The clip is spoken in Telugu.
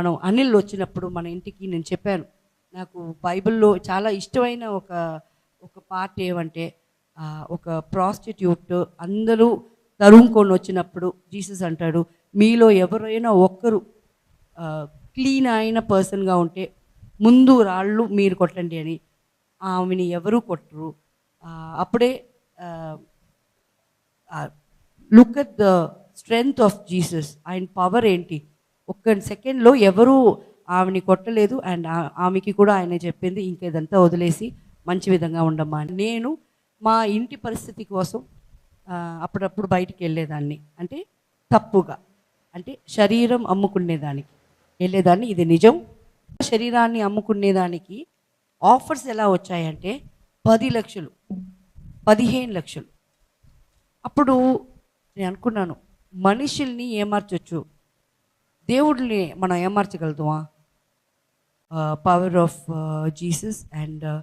మనం అనిల్ వచ్చినప్పుడు మన ఇంటికి నేను చెప్పాను నాకు బైబిల్లో చాలా ఇష్టమైన ఒక ఒక పార్ట్ ఏమంటే ఒక ప్రాస్టిట్యూట్ అందరూ తరుముకొని వచ్చినప్పుడు జీసస్ అంటాడు మీలో ఎవరైనా ఒక్కరు క్లీన్ అయిన పర్సన్గా ఉంటే ముందు రాళ్ళు మీరు కొట్టండి అని ఆమెని ఎవరు కొట్టరు. అప్పుడే look at the strength of Jesus ఆయన పవర్ ఏంటి? ఒక్క సెకండ్లో ఎవరు ఆమెని కొట్టలేదు అండ్ ఆమెకి కూడా ఆయన చెప్పింది ఇంకేదంతా వదిలేసి మంచి విధంగా ఉండమ్మా నేను మా ఇంటి పరిస్థితి కోసం అప్పుడప్పుడు బయటికి వెళ్ళేదాన్ని. అంటే తప్పుగా. అంటే శరీరం అమ్ముకునేదానికి వెళ్ళేదాన్ని. ఇది నిజం. శరీరాన్ని అమ్ముకునేదానికి ఆఫర్స్ ఎలా వచ్చాయంటే పది లక్షలు పదిహేను లక్షలు. అప్పుడు నేను అనుకున్నాను మనుషుల్ని ఏమార్చొచ్చు? దేవుడిని మనం ఏమార్చగలుగుతామా? Power of Jesus and